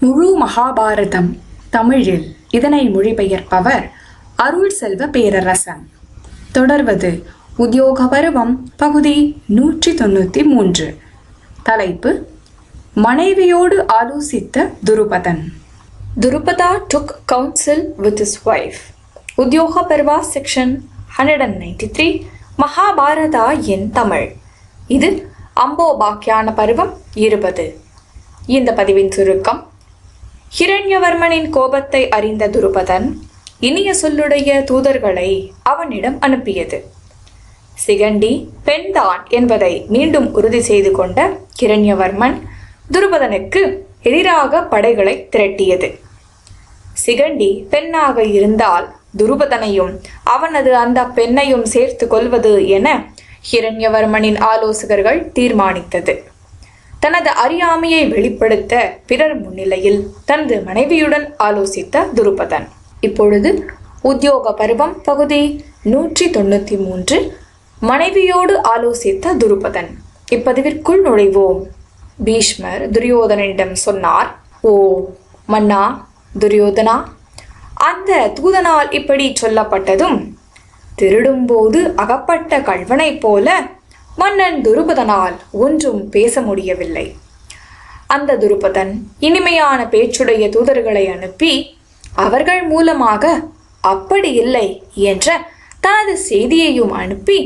முழு மகாபாரதம் தமிழில் இதனை மொழிபெயர்ப்பவர் அருள் செல்வ பேரரசன். தொடர்வது உத்தியோக பருவம் பகுதி நூற்றி தொண்ணூற்றி மூன்று. தலைப்பு மனைவியோடு ஆலோசித்த துருபதன். Drupada took council with his wife Udyoga Parva section hundred and ninety three Mahabharata in Tamil. இது அம்போபாக்கியான பருவம் இருபது. இந்த பதிவின் சுருக்கம் ஹிரண்யவர்மனின் கோபத்தை அறிந்த துருபதன் இனிய சொல்லுடைய தூதர்களை அவனிடம் அனுப்பியது. சிகண்டி பெண்தான் என்பதை மீண்டும் உறுதி செய்து கொண்ட கிரண்யவர்மன் துருபதனுக்கு எதிராக படைகளை திரட்டியது. சிகண்டி பெண்ணாக இருந்தால் துருபதனையும் அவனது அந்த பெண்ணையும் சேர்த்து கொள்வது என ஹிரண்யவர்மனின் ஆலோசகர்கள் தீர்மானித்தது. தனது அறியாமையை வெளிப்படுத்த பிறர் முன்னிலையில் தனது மனைவியுடன் ஆலோசித்த துருபதன். இப்பொழுது உத்தியோக பருவம் பகுதி நூற்றி தொண்ணூற்றி மூன்று. மனைவியோடு ஆலோசித்த துருபதன். இப்பதிவிற்குள் நுழைவோம். பீஷ்மர் துரியோதனனிடம் சொன்னார் ஓ மன்னா துரியோதனா அந்த தூதனால் இப்படி சொல்லப்பட்டதும் திருடும்போது அகப்பட்ட கல்வனைப் போல மன்னன் துருபதனால் ஒன்றும் பேச முடியவில்லை. அந்த துருபதன் இனிமையான பேச்சுடைய தூதர்களை அனுப்பி அவர்கள் மூலமாக அப்படி இல்லை என்ற தனது செய்தியையும் அனுப்பி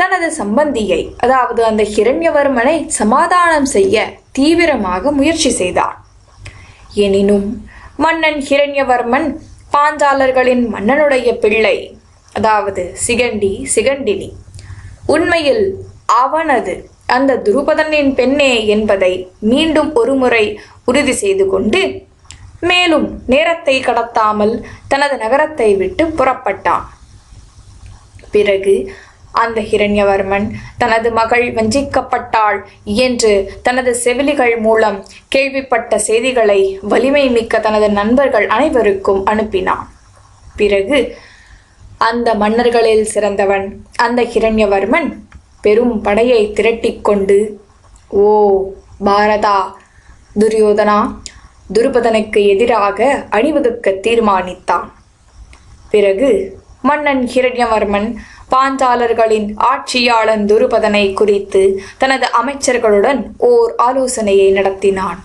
தனது சம்பந்தியை அதாவது அந்த ஹிரண்யவர்மனை சமாதானம் செய்ய தீவிரமாக முயற்சி செய்தார். எனினும் மன்னன் ஹிரண்யவர்மன் பாஞ்சாலர்களின் மன்னனுடைய பிள்ளை அதாவது சிகண்டி சிகண்டினி உண்மையில் அவனது அந்த துருபதனின் பெண்ணே என்பதை மீண்டும் ஒருமுறை உறுதி செய்து கொண்டு மேலும் நேரத்தை கடத்தாமல் தனது நகரத்தை விட்டு புறப்பட்டான். பிறகு அந்த ஹிரண்யவர்மன் தனது மகள் வஞ்சிக்கப்பட்டாள் என்று தனது செவிலிகள் மூலம் கேள்விப்பட்ட செய்திகளை வலிமை மிக்க தனது நண்பர்கள் அனைவருக்கும் அனுப்பினான். பிறகு அந்த மன்னர்களில் சிறந்தவன் அந்த ஹிரண்யவர்மன் பெரும் படையை திரட்டிக்கொண்டு ஓ பாரதா துரியோதனா துருபதனுக்கு எதிராக அணிவகுக்க தீர்மானித்தான். பிறகு மன்னன் ஹிரண்யவர்மன் பாஞ்சாலர்களின் ஆட்சியாளன் துருபதனை குறித்து தனது அமைச்சர்களுடன் ஓர் ஆலோசனையை நடத்தினான்.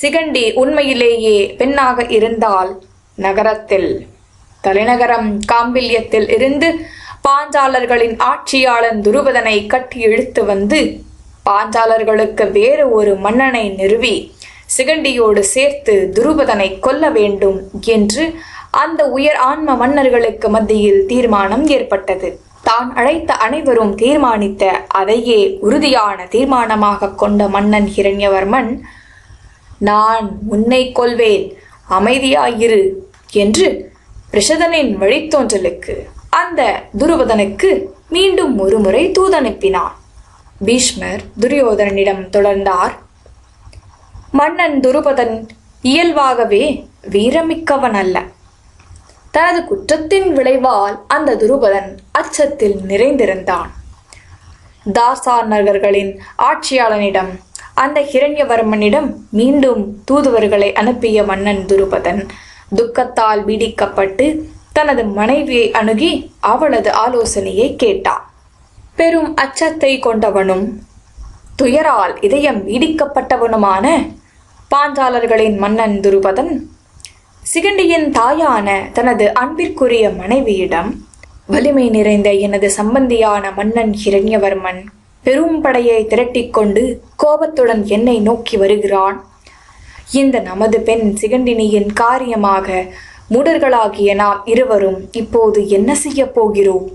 சிகண்டி உண்மையிலேயே பெண்ணாக இருந்தால் நகரத்தில் தலைநகரம் காம்பில்யத்தில் இருந்து பாஞ்சாலர்களின் ஆட்சியாளன் துருபதனை கட்டி இழுத்து வந்து பாஞ்சாலர்களுக்கு வேறு ஒரு மன்னனை நிறுவி சிகண்டியோடு சேர்த்து துருபதனை கொல்ல வேண்டும் என்று அந்த உயர் ஆன்ம மன்னர்களுக்கு மத்தியில் தீர்மானம் ஏற்பட்டது. தான் அழைத்த அனைவரும் தீர்மானித்த அதையே உறுதியான தீர்மானமாக கொண்ட மன்னன் ஹிரண்யவர்மன் நான் உன்னை கொள்வேன் அமைதியாயிரு என்று ரிஷதனின் வழித்தோன்றலுக்கு அந்த துருபதனுக்கு மீண்டும் ஒருமுறை தூதனுப்பினான் பீஷ்மர் துரியோதனனிடம் தொடர்ந்தார். மன்னன் துருபதன் இயல்பாகவே வீரமிக்கவன் அல்ல. தனது குற்றத்தின் விளைவால் அந்த துருபதன் அச்சத்தில் நிறைந்திருந்தான். தாசானர்களின் ஆட்சியாளனிடம் அந்த ஹிரண்யவர்மனிடம் மீண்டும் தூதுவர்களை அனுப்பிய மன்னன் துருபதன் துக்கத்தால் பீடிக்கப்பட்டு தனது மனைவியை அணுகி அவளது ஆலோசனையை கேட்டான். பெரும் அச்சத்தை கொண்டவனும் துயரால் இதயம் பீடிக்கப்பட்டவனுமான பாஞ்சாலர்களின் மன்னன் துருபதன் சிகண்டியின் தாயான தனது அன்பிற்குரிய மனைவியிடம் வலிமை நிறைந்த எனது சம்பந்தியான மன்னன் ஹிரண்யவர்மன் பெரும் படையை திரட்டிக்கொண்டு கோபத்துடன் என்னை நோக்கி வருகிறான். இந்த நமது பெண் சிகண்டினியின் காரியமாக மூடர்களாகிய நாம் இருவரும் இப்போது என்ன செய்யப் போகிறோம்?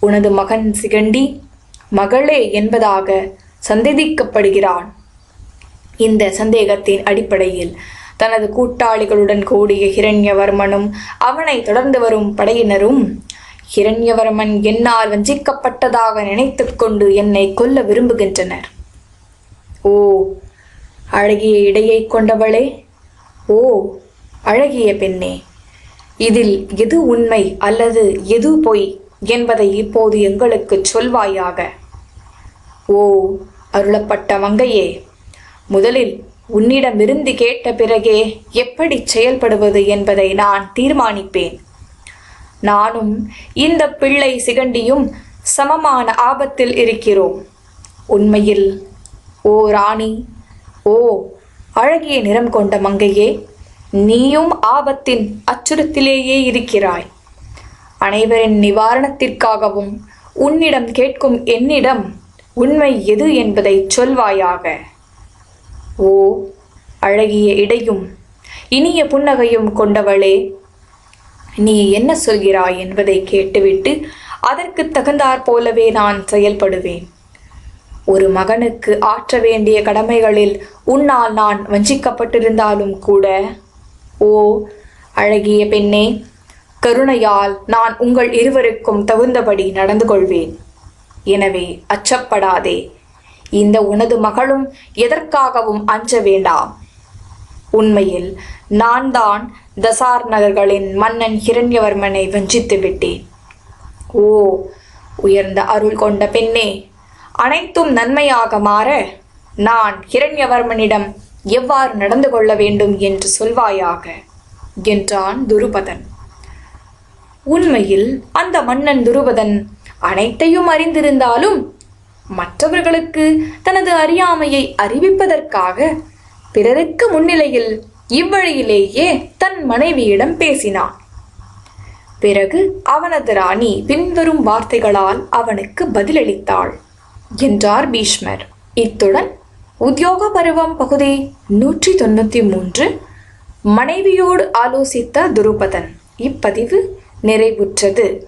உனது மகன் சிகண்டி மகளே என்பதாக சந்தேகிக்கப்படுகிறான். இந்த சந்தேகத்தின் அடிப்படையில் தனது கூட்டாளிகளுடன் கூடிய ஹிரண்யவர்மனும் அவனை தொடர்ந்து வரும் படையினரும் ஹிரண்யவர்மன் என்னால் வஞ்சிக்கப்பட்டதாக நினைத்துக்கொண்டு என்னை கொல்ல விரும்புகின்றனர். ஓ அழகிய இடையை கொண்டவளே. ஓ அழகிய பெண்ணே. இதில் எது உண்மை அல்லது எது பொய் என்பதை இப்போது எங்களுக்கு சொல்வாயாக. ஓ அருளப்பட்ட மங்கையே முதலில் உன்னிடமிருந்து கேட்ட பிறகே எப்படி செயல்படுவது என்பதை நான் தீர்மானிப்பேன். நானும் இந்த பிள்ளை சிகண்டியும் சமமான ஆபத்தில் இருக்கிறோம். உண்மையில் ஓ ராணி ஓ அழகிய நிறம் கொண்ட மங்கையே நீயும் ஆபத்தின் அச்சுறுத்திலேயே இருக்கிறாய். அனைவரின் நிவாரணத்திற்காகவும் உன்னிடம் கேட்கும் என்னிடம் உண்மை எது என்பதை சொல்வாயாக. ஓ அழகிய இடையும் இனிய புன்னகையும் கொண்டவளே நீ என்ன சொல்கிறாய் என்பதை கேட்டுவிட்டு அதற்கு தகுந்தாற் போலவே நான் செயல்படுவேன். ஒரு மகனுக்கு ஆற்ற வேண்டிய கடமைகளில் உன்னால் நான் வஞ்சிக்கப்பட்டிருந்தாலும் கூட. ஓ அழகிய பெண்ணே கருணையால் நான் உங்கள் இருவருக்கும் தகுந்தபடி நடந்து கொள்வேன் எனவே அச்சப்படாதே. இந்த உனது மகளும் எதற்காகவும் அஞ்ச வேண்டாம். உண்மையில் நான் தான் தசார் நகர்களின் மன்னன் ஹிரண்யவர்மனை வஞ்சித்து விட்டேன் ஓ உயர்ந்த அருள் கொண்ட பெண்ணே அனைத்தும் நன்மையாக மாற நான் ஹிரண்யவர்மனிடம் எவ்வாறு நடந்து கொள்ள வேண்டும் என்று சொல்வாயாக? என்றான் துருபதன். உண்மையில் அந்த மன்னன் துருபதன் அனைத்தையும் அறிந்திருந்தாலும் மற்றவர்களுக்கு தனது அறியாமையை அறிவிப்பதற்காக பிறருக்கு முன்னிலையில் இவ்வழியிலேயே தன் மனைவியிடம் பேசினான். பிறகு அவனது ராணி பின்வரும் வார்த்தைகளால் அவனுக்கு பதிலளித்தாள். என்றார் பீஷ்மர். இத்துடன் உத்தியோக பருவம் பகுதி நூற்றி தொண்ணூற்றி மூன்று மனைவியோடு ஆலோசித்த துருபதன் இப்பதிவு நிறைவுற்றது.